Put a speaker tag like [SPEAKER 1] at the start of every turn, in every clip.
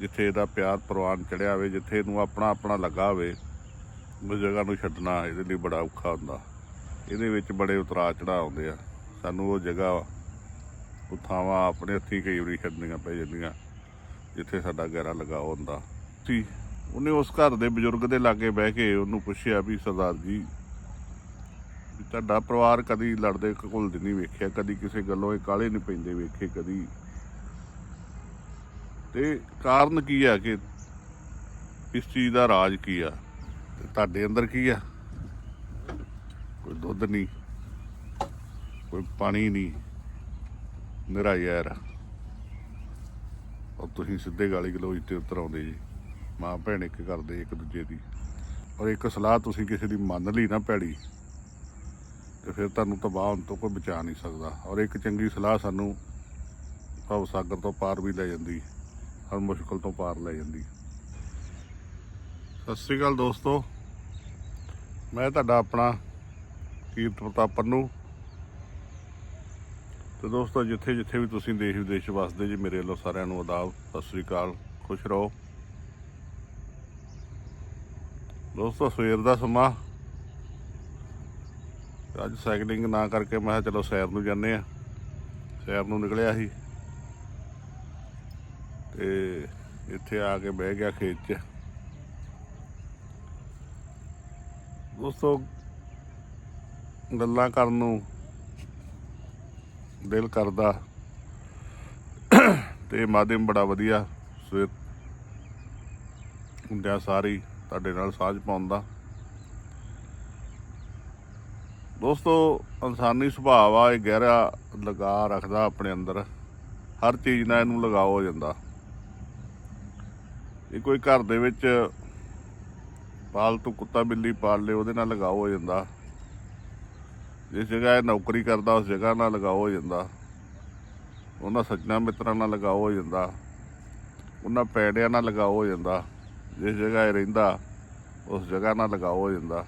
[SPEAKER 1] ਜਿੱਥੇ ਇਹਦਾ ਪਿਆਰ ਪ੍ਰਵਾਨ ਚੜਿਆ ਹੋਵੇ, ਜਿੱਥੇ ਇਹਨੂੰ ਆਪਣਾ ਆਪਣਾ ਲੱਗਾ ਹੋਵੇ, ਉਸ ਜਗ੍ਹਾ ਨੂੰ ਛੱਡਣਾ ਇਹਦੇ ਲਈ ਬੜਾ ਔਖਾ ਹੁੰਦਾ। ਇਹਦੇ ਵਿੱਚ ਬੜੇ ਉਤਰਾਅ ਚੜਾਅ ਆਉਂਦੇ ਆ। ਸਾਨੂੰ ਉਹ ਜਗ੍ਹਾ, ਉਹ ਥਾਵਾਂ ਆਪਣੇ ਹੱਥੀਂ ਕਈ ਵਾਰੀ ਛੱਡਣੀਆਂ ਪੈ ਜਾਂਦੀਆਂ, ਜਿੱਥੇ ਸਾਡਾ ਗਹਿਰਾ ਲਗਾਓ ਹੁੰਦਾ। ਸੀ ਉਹਨੇ ਉਸ ਘਰ ਦੇ ਬਜ਼ੁਰਗ ਦੇ ਲਾਗੇ ਬਹਿ ਕੇ ਉਹਨੂੰ ਪੁੱਛਿਆ ਵੀ, ਸਰਦਾਰ ਜੀ ਤੁਹਾਡਾ ਪਰਿਵਾਰ ਕਦੀ ਲੜਦੇ ਘੁਲਦੇ ਨਹੀਂ ਵੇਖਿਆ, ਕਦੀ ਕਿਸੇ ਗੱਲੋਂ ਇਹ ਕਾਲੇ ਨਹੀਂ ਪੈਂਦੇ ਵੇਖੇ, ਕਦੀ ਤੇ ਕਾਰਨ ਕੀ ਆ ਕਿ ਇਸ ਚੀਜ਼ ਦਾ ਰਾਜ ਕੀ ਆ? ਤੇ ਤੁਹਾਡੇ ਅੰਦਰ ਕੀ ਆ? ਕੋਈ ਦੁੱਧ ਨਹੀਂ, ਕੋਈ ਪਾਣੀ ਨਹੀਂ ਨਿਰਾ ਯਾਰ ਔਰ ਤੁਸੀਂ ਸਿੱਧੇ ਗਾਲੀ ਗਲੋਚ ਤੇ ਉਤਰ ਆਉਂਦੇ ਜੀ। ਮਾਂ ਭੈਣ ਇੱਕ ਕਰਦੇ, ਇੱਕ ਦੂਜੇ ਦੀ। ਔਰ ਇੱਕ ਸਲਾਹ ਤੁਸੀਂ ਕਿਸੇ ਦੀ ਮੰਨ ਲਈ ਨਾ ਭੈੜੀ, ਤੇ ਫਿਰ ਤੁਹਾਨੂੰ ਤਬਾਹ ਹੋਣ ਤੋਂ ਕੋਈ ਬਚਾ ਨਹੀਂ ਸਕਦਾ। ਔਰ ਇੱਕ ਚੰਗੀ ਸਲਾਹ ਸਾਨੂੰ ਭਵ ਸਾਗਰ ਤੋਂ ਪਾਰ ਵੀ ਲੈ ਜਾਂਦੀ। ਹਰ ਮੁਸ਼ਕਲ ਤੋਂ ਪਾਰ ਲੈ ਜਾਂਦੀ ਸਤਿ ਸ੍ਰੀ ਅਕਾਲ ਦੋਸਤੋ। ਮੈਂ ਤੁਹਾਡਾ ਆਪਣਾ ਕੀਰਤ ਪ੍ਰਤਾਪ ਪੰਨੂ। ਤੇ ਦੋਸਤੋ, ਜਿੱਥੇ ਜਿੱਥੇ ਵੀ ਤੁਸੀਂ ਦੇਸ਼ ਵਿਦੇਸ਼ 'ਚ ਵਸਦੇ ਜੀ, ਮੇਰੇ ਵੱਲੋਂ ਸਾਰਿਆਂ ਨੂੰ ਆਦਾਬ ਸਤਿ ਸ੍ਰੀ ਅਕਾਲ, ਖੁਸ਼ ਰਹੋ। ਦੋਸਤੋ, ਸਵੇਰ ਦਾ ਸਮਾਂ। ਅੱਜ ਸਾਈਕਲਿੰਗ ਨਾ ਕਰਕੇ ਮੈਂ ਕਿਹਾ ਚਲੋ ਸੈਰ ਨੂੰ ਜਾਂਦੇ ਆ ਸੈਰ ਨੂੰ ਨਿਕਲਿਆ ਸੀ। ਤੇ ਇੱਥੇ ਆ ਕੇ ਬਹਿ ਗਿਆ ਖੇਤ 'ਚ। ਦੋਸਤੋ, ਗੱਲਾਂ ਕਰਨ ਨੂੰ ਦਿਲ ਕਰਦਾ। ਤੇ ਮਾਧਿਅਮ ਬੜਾ ਵਧੀਆ। ਸਵੇਰ ਹੁੰਦਿਆਂ ਸਾਰੀ ਤੁਹਾਡੇ ਨਾਲ ਸਾਂਝ ਪਾਉਂਦਾ ਦੋਸਤੋ, ਇਨਸਾਨੀ ਸੁਭਾਅ ਆ ਇਹ ਗਹਿਰਾ ਲਗਾ ਰੱਖਦਾ ਆਪਣੇ ਅੰਦਰ। ਹਰ ਚੀਜ਼ ਨਾਲ ਇਹਨੂੰ ਲਗਾਓ ਹੋ ਜਾਂਦਾ। ਇਹ ਕੋਈ ਘਰ ਦੇ ਵਿੱਚ ਪਾਲਤੂ ਕੁੱਤਾ ਬਿੱਲੀ ਪਾਲ ਲੇ ਉਹਦੇ ਨਾਲ ਲਗਾਓ ਹੋ ਜਾਂਦਾ। ਜਿਸ ਜਗ੍ਹਾ ਇਹ ਨੌਕਰੀ ਕਰਦਾ, ਉਸ ਜਗ੍ਹਾ ਨਾਲ ਲਗਾਓ ਹੋ ਜਾਂਦਾ। ਉਹਨਾਂ ਸੱਜਣਾ ਮਿੱਤਰਾਂ ਨਾਲ ਲਗਾਓ ਹੋ ਜਾਂਦਾ। ਉਹਨਾਂ ਪੈੜਿਆਂ ਨਾਲ ਲਗਾਓ ਹੋ ਜਾਂਦਾ। ਜਿਸ ਜਗ੍ਹਾ ਇਹ ਰਹਿੰਦਾ, ਉਸ ਜਗ੍ਹਾ ਨਾਲ ਲਗਾਓ ਹੋ ਜਾਂਦਾ।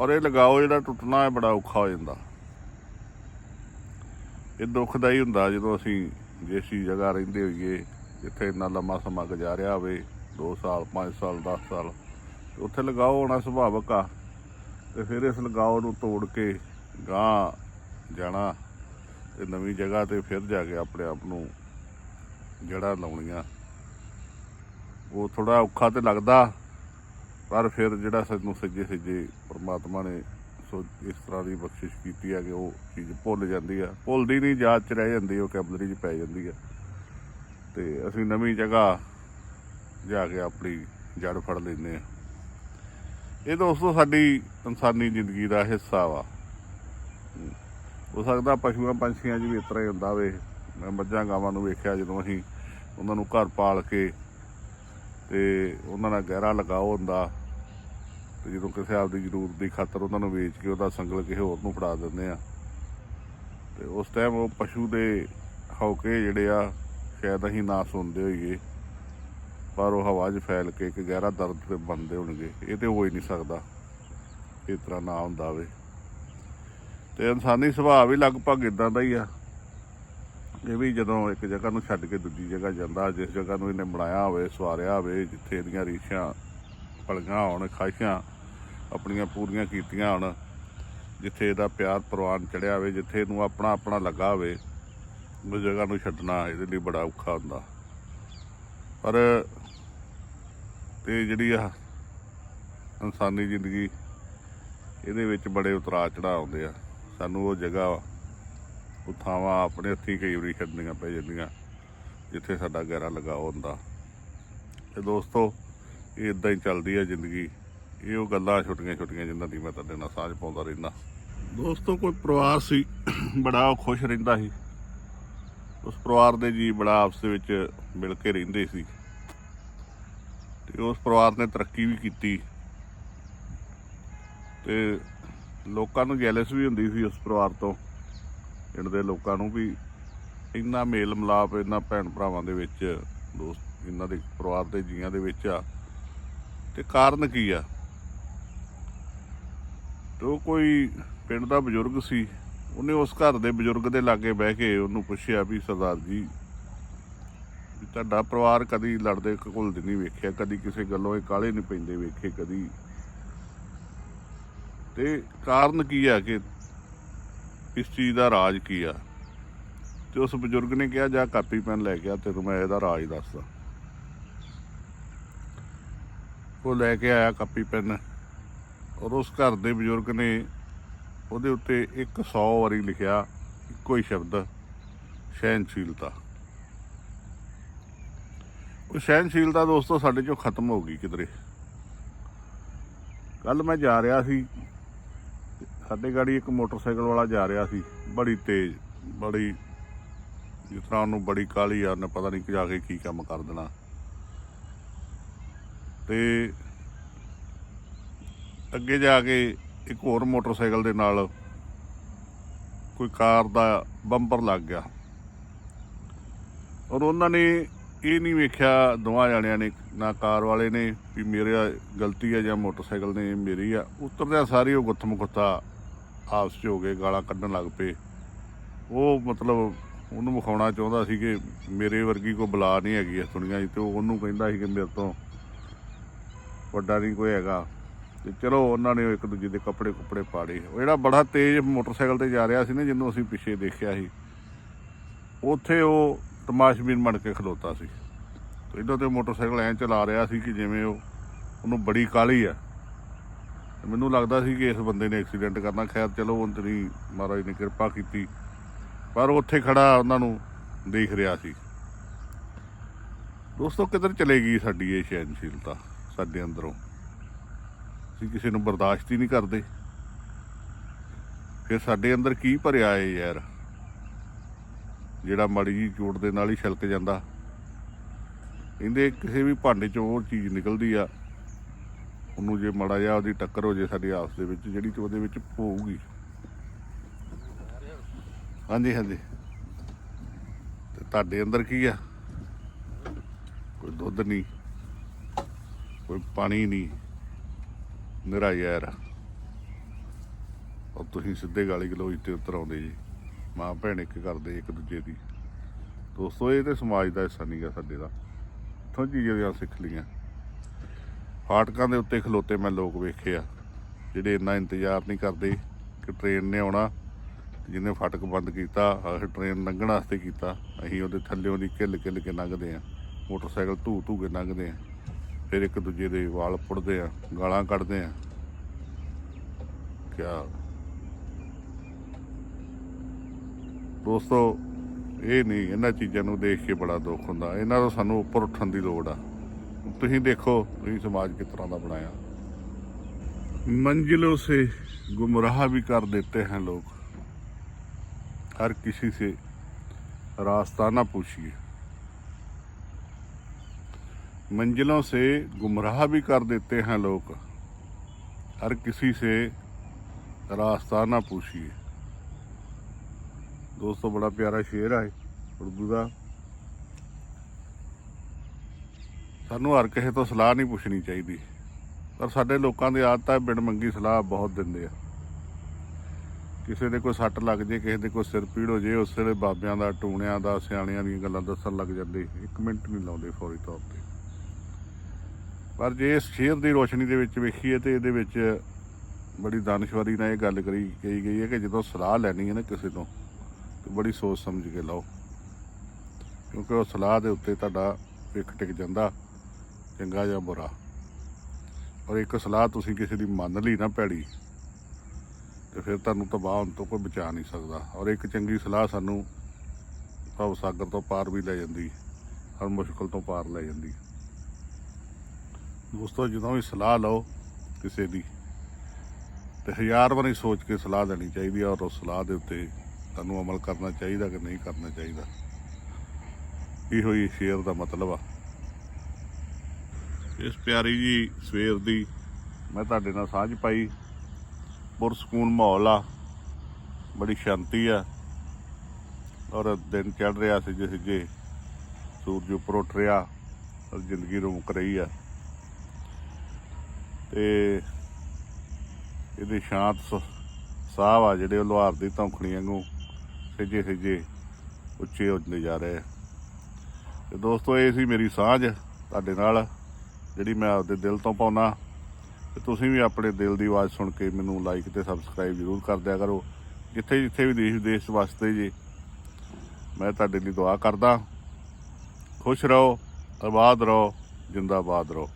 [SPEAKER 1] ਔਰ ਇਹ ਲਗਾਓ ਜਿਹੜਾ ਟੁੱਟਣਾ ਹੈ ਬੜਾ ਔਖਾ ਹੋ ਜਾਂਦਾ। ਇਹ ਦੁੱਖਦਾਈ ਹੁੰਦਾ ਜਦੋਂ ਅਸੀਂ ਜੇਸੀ ਜਗ੍ਹਾ ਰਹਿੰਦੇ ਹੋਈਏ ਜਿੱਥੇ ਇੰਨਾ ਲੰਮਾ ਸਮਾਂ ਗੁਜ਼ਾਰਿਆ ਹੋਵੇ 2 ਸਾਲ 5 ਸਾਲ 10 ਸਾਲ ਉੱਥੇ ਲਗਾਓ ਹੋਣਾ ਸੁਭਾਵਕ ਆ। ਤੇ ਫਿਰ ਇਸ ਲਗਾਓ ਨੂੰ ਤੋੜ ਕੇ ਗਾਂ ਜਾਣਾ ਤੇ ਨਵੀਂ ਜਗ੍ਹਾ ਤੇ ਫਿਰ ਜਾ ਕੇ ਆਪਣੇ ਆਪ ਨੂੰ ਜੜਾ ਲਾਉਣੀਆਂ। ਉਹ ਥੋੜਾ ਔਖਾ ਤੇ ਲੱਗਦਾ, ਪਰ ਫਿਰ ਜਿਹੜਾ ਸਾਨੂੰ ਸੱਜੇ ਸੱਜੇ ਪਰਮਾਤਮਾ ਨੇ ਸੋ ਇਸ ਤਰ੍ਹਾਂ ਦੀ ਬਖਸ਼ਿਸ਼ ਕੀਤੀ ਹੈ ਕਿ ਉਹ ਚੀਜ਼ ਭੁੱਲ ਜਾਂਦੀ ਆ। ਭੁੱਲਦੀ ਨਹੀਂ, ਯਾਦ ਚ ਰਹਿ ਜਾਂਦੀ, ਉਹ ਕੈਬਲਰੀ ਚ ਪੈ ਜਾਂਦੀ ਆ। ਤੇ ਅਸੀਂ ਨਵੀਂ ਜਗ੍ਹਾ ਜਾ ਕੇ ਆਪਣੀ ਜੜ ਫੜ ਲੈਂਦੇ ਆ ਇਹ ਦੋਸਤੋ ਸਾਡੀ ਇਨਸਾਨੀ ਜ਼ਿੰਦਗੀ ਦਾ ਹਿੱਸਾ ਵਾ। ਹੋ ਸਕਦਾ ਪਸ਼ੂਆਂ ਪੰਛੀਆਂ 'ਚ ਵੀ ਇਸ ਤਰ੍ਹਾਂ ਹੀ ਹੁੰਦਾ ਵੇ। ਮੈਂ ਮੱਝਾਂ ਗਾਵਾਂ ਨੂੰ ਵੇਖਿਆ ਜਦੋਂ ਅਸੀਂ ਉਹਨਾਂ ਨੂੰ ਘਰ ਪਾਲ ਕੇ ਤੇ ਉਹਨਾਂ ਨਾਲ ਗਹਿਰਾ ਲਗਾਓ ਹੁੰਦਾ ਤੇ ਜਦੋਂ ਕਿਸੇ ਆਪਦੀ ਜ਼ਰੂਰਤ ਦੀ ਖਾਤਰ ਉਹਨਾਂ ਨੂੰ ਵੇਚ ਕੇ ਉਹਦਾ ਸੰਗਲ ਕਿਸੇ ਹੋਰ ਨੂੰ ਫੜਾ ਦਿੰਦੇ ਆ ਤੇ ਉਸ ਟਾਈਮ ਉਹ ਪਸ਼ੂ ਦੇ ਹੌਕੇ ਜਿਹੜੇ ਆ ਸ਼ਾਇਦ ਅਸੀਂ ਨਾ ਸੁਣਦੇ ਹੋਈਏ, ਪਰ ਉਹ ਹਵਾ 'ਚ ਫੈਲ ਕੇ ਇੱਕ ਗਹਿਰਾ ਦਰਦ ਤੇ ਬਣਦੇ ਹੋਣਗੇ, ਇਹ ਤੇ ਹੋ ਹੀ ਨਹੀਂ ਸਕਦਾ, ਇਸ ਤਰ੍ਹਾਂ ਨਾ ਹੁੰਦਾ ਵੇ। ਤੇ ਇਨਸਾਨੀ ਸੁਭਾਅ ਵੀ ਲਗਭਗ ਇਦਾਂ ਦਾ ਹੀ ਆ। ਇਹ ਵੀ ਜਦੋਂ ਇੱਕ ਜਗ੍ਹਾ ਨੂੰ ਛੱਡ ਕੇ ਦੂਜੀ ਜਗ੍ਹਾ ਜਾਂਦਾ, ਜਿਸ ਜਗ੍ਹਾ ਨੂੰ ਇਹਨੇ ਬਣਾਇਆ ਹੋਵੇ, ਸਵਾਰਿਆ ਹੋਵੇ, ਜਿੱਥੇ ਇਹਦੀਆਂ ਰੀਸ਼ਾਂ ਪਲੀਆਂ ਹੋਣ, ਖਾਹਿਸ਼ਾਂ ਆਪਣੀਆਂ ਪੂਰੀਆਂ ਕੀਤੀਆਂ ਹੋਣ, ਜਿੱਥੇ ਇਹਦਾ ਪਿਆਰ ਪ੍ਰਵਾਨ ਚੜਿਆ ਹੋਵੇ, ਜਿੱਥੇ ਇਹਨੂੰ ਆਪਣਾ ਆਪਣਾ ਲੱਗਾ ਹੋਵੇ ਉਸ ਜਗ੍ਹਾ ਨੂੰ ਛੱਡਣਾ ਇਹਦੇ ਲਈ ਬੜਾ ਔਖਾ ਹੁੰਦਾ। ਪਰ ਤੇ ਜਿਹੜੀ ਆ ਇਨਸਾਨੀ ਜ਼ਿੰਦਗੀ, ਇਹਦੇ ਵਿੱਚ ਬੜੇ ਉਤਰਾਅ ਚੜਾਅ ਆਉਂਦੇ ਆ। ਸਾਨੂੰ ਉਹ ਜਗ੍ਹਾ, ਉਹ ਥਾਵਾਂ ਆਪਣੇ ਹੱਥੀਂ ਕਈ ਵਾਰੀ ਛੱਡਣੀਆਂ ਪੈ ਜਾਂਦੀਆਂ, ਜਿੱਥੇ ਸਾਡਾ ਗਹਿਰਾ ਲਗਾਓ ਹੁੰਦਾ। ਤੇ ਦੋਸਤੋ, ਇਹ ਇਦਾਂ ਹੀ ਚੱਲਦੀ ਹੈ ਜ਼ਿੰਦਗੀ। ਇਹ ਉਹ ਗੱਲਾਂ ਛੋਟੀਆਂ ਛੋਟੀਆਂ ਜਿਨ੍ਹਾਂ ਦੀ ਮੈਂ ਤੁਹਾਡੇ ਨਾਲ ਸਾਂਝ ਪਾਉਂਦਾ ਰਹਿੰਦਾ ਦੋਸਤੋ, ਕੋਈ ਪਰਿਵਾਰ ਸੀ, ਬੜਾ ਖੁਸ਼ ਰਹਿੰਦਾ ਸੀ। ਉਸ ਪਰਿਵਾਰ ਦੇ ਜੀ ਬੜਾ ਆਪਸ ਦੇ ਵਿੱਚ ਮਿਲ ਕੇ ਰਹਿੰਦੇ ਸੀ। ਤੇ ਉਸ ਪਰਿਵਾਰ ਨੇ ਤਰੱਕੀ ਵੀ ਕੀਤੀ। ਤੇ ਲੋਕਾਂ ਨੂੰ ਜੈਲਸ ਵੀ ਹੁੰਦੀ ਸੀ ਉਸ ਪਰਿਵਾਰ ਤੋਂ। ਪਿੰਡ ਦੇ ਲੋਕਾਂ ਨੂੰ ਵੀ ਇੰਨਾ ਮੇਲ ਮਿਲਾਪ, ਇੰਨਾ ਭੈਣ ਭਰਾਵਾਂ ਦੇ ਵਿੱਚ, ਦੋਸਤ ਇਹਨਾਂ ਦੇ ਪਰਿਵਾਰ ਦੇ ਜੀਆਂ ਦੇ ਵਿੱਚ ਆ। ਤੇ ਕਾਰਨ ਕੀ ਆ? ਤੇ ਉਹ ਕੋਈ ਪਿੰਡ ਦਾ ਬਜ਼ੁਰਗ ਸੀ ਉਹਨੇ ਉਸ ਘਰ ਦੇ ਬਜ਼ੁਰਗ ਦੇ ਲਾਗੇ ਬਹਿ ਕੇ ਉਹਨੂੰ ਪੁੱਛਿਆ ਵੀ ਸਰਦਾਰ ਜੀ ਤੁਹਾਡਾ ਪਰਿਵਾਰ ਕਦੀ ਲੜਦੇ ਘੁਲਦੇ ਨਹੀਂ ਵੇਖਿਆ, ਕਦੀ ਕਿਸੇ ਗੱਲੋਂ ਇਹ ਕਾਲੇ ਨਹੀਂ ਪੈਂਦੇ ਵੇਖੇ ਕਦੀ। ਤੇ ਕਾਰਨ ਕੀ ਆ ਕਿ ਇਸ ਚੀਜ਼ ਦਾ ਰਾਜ ਕੀ ਆ? ਤੇ ਉਸ ਬਜ਼ੁਰਗ ਨੇ ਕਿਹਾ, ਜਾ ਕਾਪੀ, ਪੈਨ ਲੈ ਕੇ ਆ, ਤੈਨੂੰ ਮੈਂ ਇਹਦਾ ਰਾਜ ਦੱਸਦਾ। ਉਹ ਲੈ ਕੇ ਆਇਆ ਕਾਪੀ, ਪੈਨ। ਔਰ ਉਸ ਘਰ ਦੇ ਬਜ਼ੁਰਗ ਨੇ ਉਹਦੇ ਉੱਤੇ 100 ਵਾਰੀ ਲਿਖਿਆ ਇੱਕੋ ਹੀ ਸ਼ਬਦ ਸਹਿਨਸ਼ੀਲਤਾ ਉਹ ਸਹਿਨਸ਼ੀਲਤਾ ਦੋਸਤੋ ਸਾਡੇ ਚੋਂ ਖਤਮ ਹੋ ਗਈ ਕਿਧਰੇ। ਕੱਲ ਮੈਂ ਜਾ ਰਿਹਾ ਸੀ, ਸਾਡੇ ਗਾੜੀ ਇੱਕ ਮੋਟਰਸਾਈਕਲ ਵਾਲਾ ਜਾ ਰਿਹਾ ਸੀ, ਬੜੀ ਤੇਜ਼, ਬੜੀ, ਜਿਸ ਤਰ੍ਹਾਂ ਉਹਨੂੰ ਬੜੀ ਕਾਲੀ ਆ, ਉਹਨੇ ਪਤਾ ਨਹੀਂ ਜਾ ਕੇ ਕੀ ਕੰਮ ਕਰ ਦੇਣਾ। ਤੇ ਅੱਗੇ ਜਾ ਕੇ ਇੱਕ ਹੋਰ ਮੋਟਰਸਾਈਕਲ ਦੇ ਨਾਲ ਕੋਈ ਕਾਰ ਦਾ ਬੰਪਰ ਲੱਗ ਗਿਆ। ਔਰ ਉਹਨਾਂ ਨੇ ਇਹ ਨਹੀਂ ਵੇਖਿਆ, ਦੋਵਾਂ ਜਾਣਿਆਂ ਨੇ, ਨਾ ਕਾਰ ਵਾਲੇ ਨੇ, ਵੀ ਮੇਰਾ ਗਲਤੀ ਆ ਜਾਂ ਮੋਟਰਸਾਈਕਲ ਨੇ ਮੇਰੀ ਆ। ਉਤਰਦਿਆਂ ਸਾਰੇ ਉਹ ਗੁੱਥਮ ਗੁੱਥਾ ਆਪਸ 'ਚ ਹੋ ਗਏ, ਗਾਲਾਂ ਕੱਢਣ ਲੱਗ ਪਏ। ਉਹ ਮਤਲਬ ਉਹਨੂੰ ਵਿਖਾਉਣਾ ਚਾਹੁੰਦਾ ਸੀ ਕਿ ਮੇਰੇ ਵਰਗੀ ਕੋਈ ਬਲਾ ਨਹੀਂ ਹੈਗੀ ਇਸ ਦੁਨੀਆ 'ਚ ਤੇ ਉਹ ਉਹਨੂੰ ਕਹਿੰਦਾ ਸੀ ਕਿ ਮੇਰੇ ਤੋਂ ਵੱਡਾ ਨਹੀਂ ਕੋਈ ਹੈਗਾ। ਤੇ ਚਲੋ ਉਹਨਾਂ ਨੇ ਇੱਕ ਦੂਜੇ ਦੇ ਕੱਪੜੇ ਕੁੱਪੜੇ ਪਾੜੇ। ਉਹ ਜਿਹੜਾ ਬੜਾ ਤੇਜ਼ ਮੋਟਰਸਾਈਕਲ ਤੇ ਜਾ ਰਿਹਾ ਸੀ ਨਾ, ਜਿਹਨੂੰ ਅਸੀਂ ਪਿੱਛੇ ਦੇਖਿਆ ਸੀ, ਉੱਥੇ ਉਹ ਤਮਾਸ਼ਬੀਨ ਬਣ ਕੇ ਖਲੋਤਾ ਸੀ। ਤੇ ਇਹਨਾਂ ਤੇ ਮੋਟਰਸਾਈਕਲ ਐਂ ਚਲਾ ਰਿਹਾ ਸੀ ਕਿ ਜਿਵੇਂ ਉਹ, ਉਹਨੂੰ ਬੜੀ ਕਾਲੀ ਆ। ਤੇ ਮੈਨੂੰ ਲੱਗਦਾ ਸੀ ਕਿ ਇਸ ਬੰਦੇ ਨੇ ਐਕਸੀਡੈਂਟ ਕਰਨਾ। ਖੈਰ, ਚਲੋ ਅੰਤਰੀ ਮਹਾਰਾਜ ਨੇ ਕਿਰਪਾ ਕੀਤੀ, ਪਰ ਉੱਥੇ ਖੜਾ ਉਹਨਾਂ ਨੂੰ ਦੇਖ ਰਿਹਾ ਸੀ। ਦੋਸਤੋ, ਕਿੱਧਰ ਚਲੇ ਗਈ ਸਾਡੀ ਇਹ ਸਹਿਨਸ਼ੀਲਤਾ ਸਾਡੇ ਅੰਦਰੋਂ? ਅਸੀਂ ਕਿਸੇ ਨੂੰ ਬਰਦਾਸ਼ਤ ਹੀ ਨਹੀਂ ਕਰਦੇ। ਫਿਰ ਸਾਡੇ ਅੰਦਰ ਕੀ ਭਰਿਆ ਏ ਯਾਰ? ਜਿਹੜਾ ਮਾੜੀ ਜੀ ਚੋਟ ਦੇ ਨਾਲ ਹੀ ਛਲਕ ਜਾਂਦਾ। ਕਹਿੰਦੇ ਕਿਸੇ ਵੀ ਭਾਂਡੇ ਚੋਂ ਉਹ ਚੀਜ਼ ਨਿਕਲਦੀ ਆ। ਉਹਨੂੰ ਜੇ ਮਾੜਾ ਜਿਹਾ ਉਹਦੀ ਟੱਕਰ ਹੋ ਜੇ ਸਾਡੇ ਆਪਸ ਦੇ ਵਿੱਚ, ਜਿਹੜੀ ਚ ਉਹਦੇ ਵਿੱਚ ਹੋਊਗੀ ਹਾਂਜੀ ਹਾਂਜੀ। ਤੇ ਤੁਹਾਡੇ ਅੰਦਰ ਕੀ ਆ? ਕੋਈ ਦੁੱਧ ਨਹੀਂ, ਕੋਈ ਪਾਣੀ ਨਹੀਂ। ਨਿਰਾ ਯਾਰ ਔਰ ਤੁਸੀਂ ਸਿੱਧੇ ਗਾਲੀ ਗਲੋਚ ਤੇ ਉਤਰ ਆਉਂਦੇ ਜੀ। ਮਾਂ ਭੈਣ ਇੱਕ ਕਰਦੇ, ਇੱਕ ਦੂਜੇ ਦੀ। ਦੋਸਤੋ, ਇਹ ਤੇ ਸਮਾਜ ਦਾ ਹਿੱਸਾ ਨਹੀਂਗਾ ਸਾਡੇ ਦਾ। ਇੱਥੋਂ ਚੀਜ਼ਾਂ ਸਿੱਖ ਲਈਆਂ। ਫਾਟਕਾਂ ਦੇ ਉੱਤੇ ਖਲੋਤੇ ਮੈਂ ਲੋਕ ਵੇਖੇ ਆ ਜਿਹੜੇ ਇੰਨਾ ਇੰਤਜ਼ਾਰ ਨਹੀਂ ਕਰਦੇ ਕਿ ਟ੍ਰੇਨ ਨੇ ਆਉਣਾ, ਜਿਹਨੇ ਫਾਟਕ ਬੰਦ ਕੀਤਾ ਅਸੀਂ ਟ੍ਰੇਨ ਲੰਘਣ ਵਾਸਤੇ ਕੀਤਾ, ਅਸੀਂ ਉਹਦੇ ਥੱਲੇੋਂ ਦੀ ਕਿੱਲ ਕਿੱਲ ਕੇ ਲੰਘਦੇ ਆ ਮੋਟਰਸਾਈਕਲ ਧੂ ਧੂ ਕੇ ਲੰਘਦੇ ਆ ਫਿਰ ਇੱਕ ਦੂਜੇ ਦੇ ਵਾਲ ਪੁੱਟਦੇ ਆ ਗਾਲਾਂ ਕੱਢਦੇ ਆ ਕਿਆ ਦੋਸਤੋ ਇਹ ਨਹੀਂ ਇਹਨਾਂ ਚੀਜ਼ਾਂ ਨੂੰ ਦੇਖ ਕੇ ਬੜਾ ਦੁੱਖ ਹੁੰਦਾ ਇਹਨਾਂ ਤੋਂ ਸਾਨੂੰ ਉੱਪਰ ਉੱਠਣ ਦੀ ਲੋੜ ਆ ਤੁਸੀਂ ਦੇਖੋ ਤੁਸੀਂ ਸਮਾਜ ਕਿਸ ਤਰ੍ਹਾਂ ਦਾ ਬਣਾਇਆ मंजिलों से गुमराह भी कर देते हैं लोग हर किसी से रास्ता ना पूछिए मंजिलों से गुमराह भी कर देते हैं लोग हर किसी से रास्ता ना पूछिए दोस्तों बड़ा प्यारा शेर है उर्दू का ਸਾਨੂੰ ਹਰ ਕਿਸੇ ਤੋਂ ਸਲਾਹ ਨਹੀਂ ਪੁੱਛਣੀ ਚਾਹੀਦੀ ਪਰ ਸਾਡੇ ਲੋਕਾਂ ਦੀ ਆਦਤ ਹੈ ਬਿਨ ਮੰਗੀ ਸਲਾਹ ਬਹੁਤ ਦਿੰਦੇ ਆ ਕਿਸੇ ਦੇ ਕੋਈ ਸੱਟ ਲੱਗ ਜੇ ਕਿਸੇ ਦੇ ਕੋਈ ਸਿਰ ਪੀੜ ਹੋ ਜੇ ਉਸ ਵੇਲੇ ਬਾਬਿਆਂ ਦਾ ਟੂਣਿਆਂ ਦਾ ਸਿਆਣਿਆਂ ਦੀਆਂ ਗੱਲਾਂ ਦੱਸਣ ਲੱਗ ਜਾਂਦੇ ਇੱਕ ਮਿੰਟ ਨਹੀਂ ਲਾਉਂਦੇ ਫੌਰੀ ਤੌਰ ਤੇ ਪਰ ਜੇ ਇਸ ਸ਼ੇਰ ਦੀ ਰੋਸ਼ਨੀ ਦੇ ਵਿੱਚ ਵੇਖੀਏ ਤੇ ਇਹਦੇ ਵਿੱਚ ਬੜੀ ਦਾਨਸ਼ਵਰੀ ਨਾਲ ਇਹ ਗੱਲ ਕਰੀ ਕਹੀ ਗਈ ਹੈ ਕਿ ਜਦੋਂ ਸਲਾਹ ਲੈਣੀ ਹੈ ਨਾ ਕਿਸੇ ਤੋਂ, ਤੇ ਬੜੀ ਸੋਚ ਸਮਝ ਕੇ ਲਓ। ਕਿਉਂਕਿ ਉਹ ਸਲਾਹ ਦੇ ਉੱਤੇ ਤੁਹਾਡਾ ਪਿੱਖ ਟਿਕ ਜਾਂਦਾ, ਚੰਗਾ ਜਾਂ ਬੁਰਾ। ਔਰ ਇੱਕ ਸਲਾਹ ਤੁਸੀਂ ਕਿਸੇ ਦੀ ਮੰਨ ਲਈ ਨਾ ਭੈੜੀ, ਤੇ ਫਿਰ ਤੁਹਾਨੂੰ ਤਬਾਹ ਹੋਣ ਤੋਂ ਕੋਈ ਬਚਾ ਨਹੀਂ ਸਕਦਾ। ਔਰ ਇੱਕ ਚੰਗੀ ਸਲਾਹ ਸਾਨੂੰ ਭਵ ਸਾਗਰ ਤੋਂ ਪਾਰ ਵੀ ਲੈ ਜਾਂਦੀ, ਹਰ ਮੁਸ਼ਕਲ ਤੋਂ ਪਾਰ ਲੈ ਜਾਂਦੀ। ਦੋਸਤੋ, ਜਦੋਂ ਵੀ ਸਲਾਹ ਲਓ ਕਿਸੇ ਦੀ, ਤੇ ਹਜ਼ਾਰ ਵਾਰੀ ਸੋਚ ਕੇ ਸਲਾਹ ਦੇਣੀ ਚਾਹੀਦੀ ਹੈ ਔਰ ਉਸ ਸਲਾਹ ਦੇ ਉੱਤੇ ਤੁਹਾਨੂੰ ਅਮਲ ਕਰਨਾ ਚਾਹੀਦਾ ਕਿ ਨਹੀਂ ਕਰਨਾ ਚਾਹੀਦਾ। ਇਹੋ ਹੀ ਸ਼ੇਰ ਦਾ ਮਤਲਬ ਆ। ਇਸ ਪਿਆਰੀ ਜੀ ਸਵੇਰ ਦੀ ਮੈਂ ਤੁਹਾਡੇ ਨਾਲ ਸਾਂਝ ਪਾਈ। ਪੁਰਸਕੂਨ ਮਾਹੌਲ ਆ, ਬੜੀ ਸ਼ਾਂਤੀ ਆ। ਔਰ ਦਿਨ ਚੜ ਰਿਹਾ ਸੀ ਜਿਸ ਜੇ ਸੂਰਜ ਉੱਪਰ ਉੱਠ ਰਿਹਾ, ਔਰ ਜ਼ਿੰਦਗੀ ਰੁਕ ਰਹੀ ਆ। ਤੇ ਇਹਦੇ ਸ਼ਾਂਤ ਸਾਹ ਆ ਜਿਹੜੇ ਉਹ ਲੋਹਾਰ ਦੀ ਧੌਂਕਣੀ ਵਾਂਗੂ ਸਿੱਜੇ ਸਿੱਜੇ ਉੱਚੇ ਹੁੰਦੇ ਜਾ ਰਹੇ ਆ। ਤੇ ਦੋਸਤੋ, ਇਹ ਸੀ ਮੇਰੀ ਸਾਂਝ ਤੁਹਾਡੇ ਨਾਲ, ਜਿਹੜੀ ਮੈਂ ਆਪਦੇ ਦਿਲ ਤੋਂ ਪਾਉਣਾ ਤੇ ਤੁਸੀਂ ਵੀ ਆਪਣੇ ਦਿਲ ਦੀ ਆਵਾਜ਼ ਸੁਣ ਕੇ ਮੈਨੂੰ ਲਾਈਕ ਤੇ ਸਬਸਕ੍ਰਾਈਬ ਜ਼ਰੂਰ ਕਰ ਦਿਆ ਕਰੋ। ਜਿੱਥੇ ਜਿੱਥੇ ਵੀ ਦੇਸ਼ ਵਿਦੇਸ਼ ਵਾਸਤੇ ਜੀ ਮੈਂ ਤੁਹਾਡੇ ਲਈ ਦੁਆ ਕਰਦਾ। ਖੁਸ਼ ਰਹੋ, ਆਬਾਦ ਰਹੋ, ਜਿੰਦਾਬਾਦ ਰਹੋ।